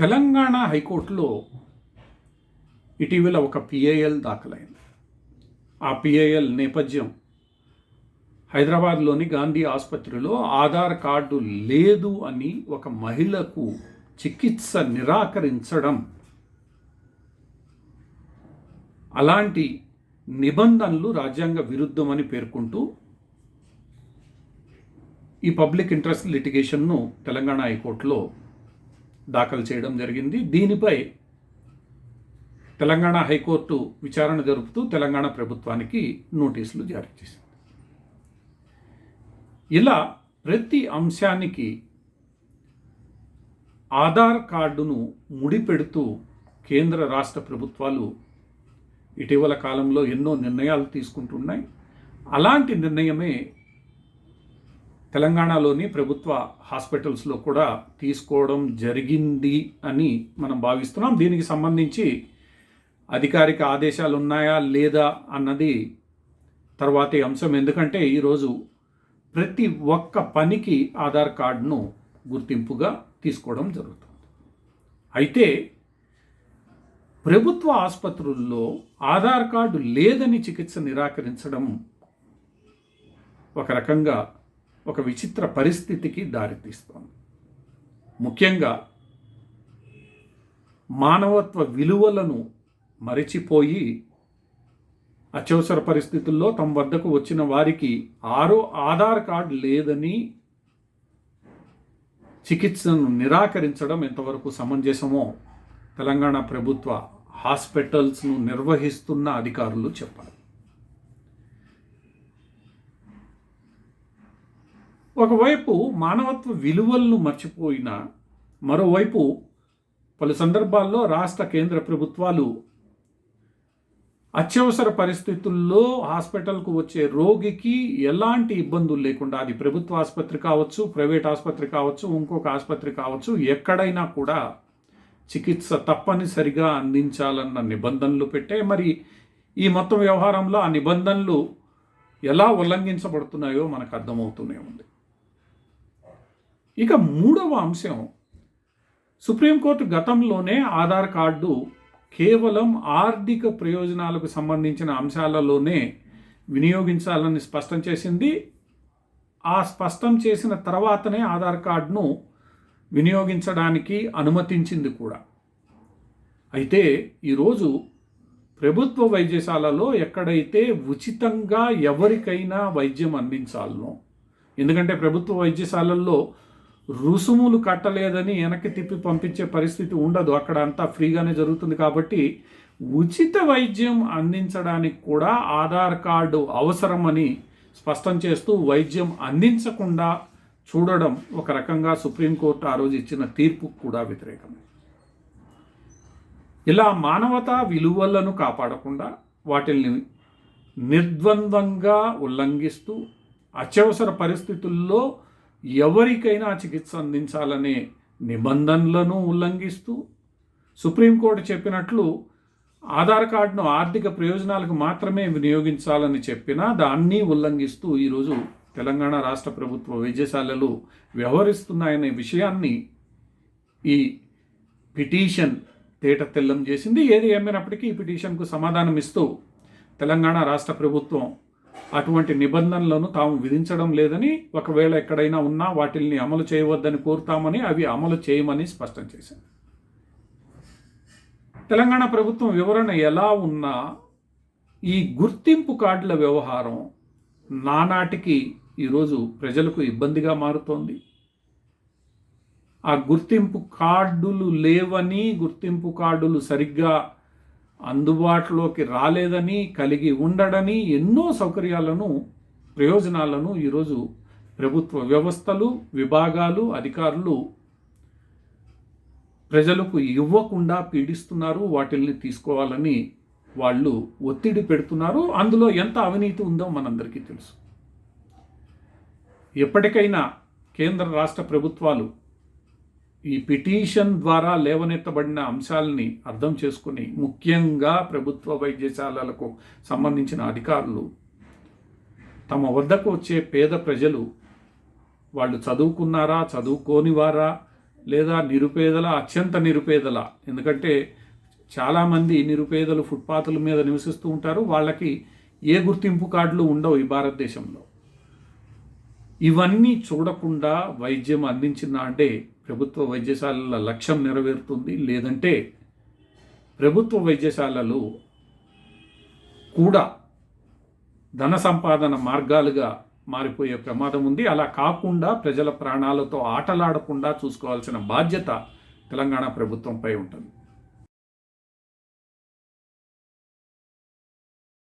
తెలంగాణ హైకోర్టులో ఇటీవల ఒక పిఐఎల్ దాఖలైంది. ఆ పిఐఎల్ నేపథ్యం హైదరాబాద్లోని గాంధీ ఆసుపత్రిలో ఆధార్ కార్డు లేదు అని ఒక మహిళకు చికిత్స నిరాకరించడం అలాంటి నిబంధనలు రాజ్యాంగ విరుద్ధమని పేర్కొంటూ ఈ పబ్లిక్ ఇంట్రెస్ట్ లిటిగేషన్ను తెలంగాణ హైకోర్టులో దాఖలు చేయడం జరిగింది. దీనిపై తెలంగాణ హైకోర్టు విచారణ జరుపుతూ తెలంగాణ ప్రభుత్వానికి నోటీసులు జారీ చేసింది. ఇలా ప్రతి అంశానికి ఆధార్ కార్డును ముడిపెడుతూ కేంద్ర రాష్ట్ర ప్రభుత్వాలు ఇటీవల కాలంలో ఎన్నో నిర్ణయాలు తీసుకుంటున్నాయి. అలాంటి నిర్ణయమే తెలంగాణలోని ప్రభుత్వ హాస్పిటల్స్లో కూడా తీసుకోవడం జరిగింది అని మనం భావిస్తున్నాం. దీనికి సంబంధించి అధికారిక ఆదేశాలు ఉన్నాయా లేదా అన్నది తర్వాతి అంశం. ఎందుకంటే ఈరోజు ప్రతి ఒక్క పనికి ఆధార్ కార్డును గుర్తింపుగా తీసుకోవడం జరుగుతుంది. అయితే ప్రభుత్వ ఆసుపత్రుల్లో ఆధార్ కార్డు లేదని చికిత్స నిరాకరించడం ఒక రకంగా ఒక విచిత్ర పరిస్థితికి దారితీస్తోంది. ముఖ్యంగా మానవత్వ విలువలను మరిచిపోయి అత్యవసర పరిస్థితుల్లో తమ వద్దకు వచ్చిన వారికి ఆరో ఆధార్ కార్డు లేదని చికిత్సను నిరాకరించడం ఎంతవరకు సమంజసమో తెలంగాణ ప్రభుత్వ హాస్పిటల్స్ను నిర్వహిస్తున్న అధికారులు చెప్పారు ఒకవైపు మానవత్వ విలువలను మర్చిపోయిన మరోవైపు పలు సందర్భాల్లో రాష్ట్ర కేంద్ర ప్రభుత్వాలు అత్యవసర పరిస్థితుల్లో హాస్పిటల్కు వచ్చే రోగికి ఎలాంటి ఇబ్బందులు లేకుండా అది ప్రభుత్వ ఆసుపత్రి కావచ్చు ప్రైవేట్ ఆసుపత్రి కావచ్చు ఇంకొక ఆసుపత్రి కావచ్చు ఎక్కడైనా కూడా చికిత్స తప్పనిసరిగా అందించాలన్న నిబంధనలు పెట్టే మరి ఈ మొత్తం వ్యవహారంలో ఆ నిబంధనలు ఎలా ఉల్లంఘించబడుతున్నాయో మనకు అర్థమవుతూనే ఉంది. ఇక మూడవ అంశం. సుప్రీంకోర్టు గతంలోనే ఆధార్ కార్డు కేవలం ఆర్థిక ప్రయోజనాలకు సంబంధించిన అంశాలలోనే వినియోగించాలని స్పష్టం చేసింది. ఆ స్పష్టం చేసిన తర్వాతనే ఆధార్ కార్డును వినియోగించడానికి అనుమతించింది కూడా. అయితే ఈరోజు ప్రభుత్వ వైద్యశాలలో ఎక్కడైతే ఉచితంగా ఎవరికైనా వైద్యం అందించాలనో ఎందుకంటే ప్రభుత్వ వైద్యశాలల్లో రుసుములు కట్టలేదని వెనక్కి తిప్పి పంపించే పరిస్థితి ఉండదు. అక్కడ అంతా ఫ్రీగానే జరుగుతుంది కాబట్టి ఉచిత వైద్యం అందించడానికి కూడా ఆధార్ కార్డు అవసరమని స్పష్టం చేస్తూ వైద్యం అందించకుండా చూడడం ఒక రకంగా సుప్రీంకోర్టు ఆ రోజు ఇచ్చిన తీర్పు కూడా వ్యతిరేకమే ఇలా మానవతా విలువలను కాపాడకుండా వాటిని నిర్ద్వంద్వంగా ఉల్లంఘిస్తూ అత్యవసర పరిస్థితుల్లో ఎవరికైనా చికిత్స అందించాలనే నిబంధనలను ఉల్లంఘిస్తూ సుప్రీంకోర్టు చెప్పినట్లు ఆధార్ కార్డును ఆర్థిక ప్రయోజనాలకు మాత్రమే వినియోగించాలని చెప్పినా దాన్ని ఉల్లంఘిస్తూ ఈరోజు తెలంగాణ రాష్ట్ర ప్రభుత్వ వైద్యశాలలు వ్యవహరిస్తున్నాయనే విషయాన్ని ఈ పిటిషన్ తేట తెల్లం చేసింది. ఏది ఏమైనప్పటికీ ఈ పిటిషన్కు సమాధానం ఇస్తూ తెలంగాణ రాష్ట్ర ప్రభుత్వం అటువంటి నిబంధనలను తాము విధించడం లేదని ఒకవేళ ఎక్కడైనా ఉన్నా వాటిల్ని అమలు చేయవద్దని కోరుతామని అవి అమలు చేయమని స్పష్టం చేశారు. తెలంగాణ ప్రభుత్వం వివరణ ఎలా ఉన్నా ఈ గుర్తింపు కార్డుల వ్యవహారం నానాటికి ఈరోజు ప్రజలకు ఇబ్బందిగా మారుతోంది. ఆ గుర్తింపు కార్డులు లేవని గుర్తింపు కార్డులు సరిగ్గా అందుబాటులోకి రాలేదని కలిగి ఉండడని ఎన్నో సౌకర్యాలను ప్రయోజనాలను ఈరోజు ప్రభుత్వ వ్యవస్థలు విభాగాలు అధికారులు ప్రజలకు ఇవ్వకుండా పీడిస్తున్నారు. వాటిల్ని తీసుకోవాలని వాళ్ళు ఒత్తిడి పెడుతున్నారు. అందులో ఎంత అవినీతి ఉందో మనందరికీ తెలుసు. ఎప్పటికైనా కేంద్ర రాష్ట్ర ప్రభుత్వాలు ఈ పిటిషన్ ద్వారా లేవనెత్తబడిన అంశాలని అర్థం చేసుకుని ముఖ్యంగా ప్రభుత్వ వైద్యశాలలకు సంబంధించిన అధికారులు తమ వద్దకు వచ్చే పేద ప్రజలు వాళ్ళు చదువుకున్నారా చదువుకోనివారా లేదా నిరుపేదల అత్యంత నిరుపేదల ఎందుకంటే చాలామంది నిరుపేదలు ఫుట్పాత్ల మీద నివసిస్తూ ఉంటారు వాళ్ళకి ఏ గుర్తింపు కార్డులు ఉండవు ఈ భారతదేశంలో. ఇవన్నీ చూడకుండా వైద్యం అందించిన అంటే ప్రభుత్వ వైద్యశాలల లక్ష్యం నెరవేరుతుంది. లేదంటే ప్రభుత్వ వైద్యశాలలు కూడా ధన సంపాదన మార్గాలుగా మారిపోయే ప్రమాదం ఉంది. అలా కాకుండా ప్రజల ప్రాణాలతో ఆటలాడకుండా చూసుకోవాల్సిన బాధ్యత తెలంగాణ ప్రభుత్వంపై ఉంటుంది.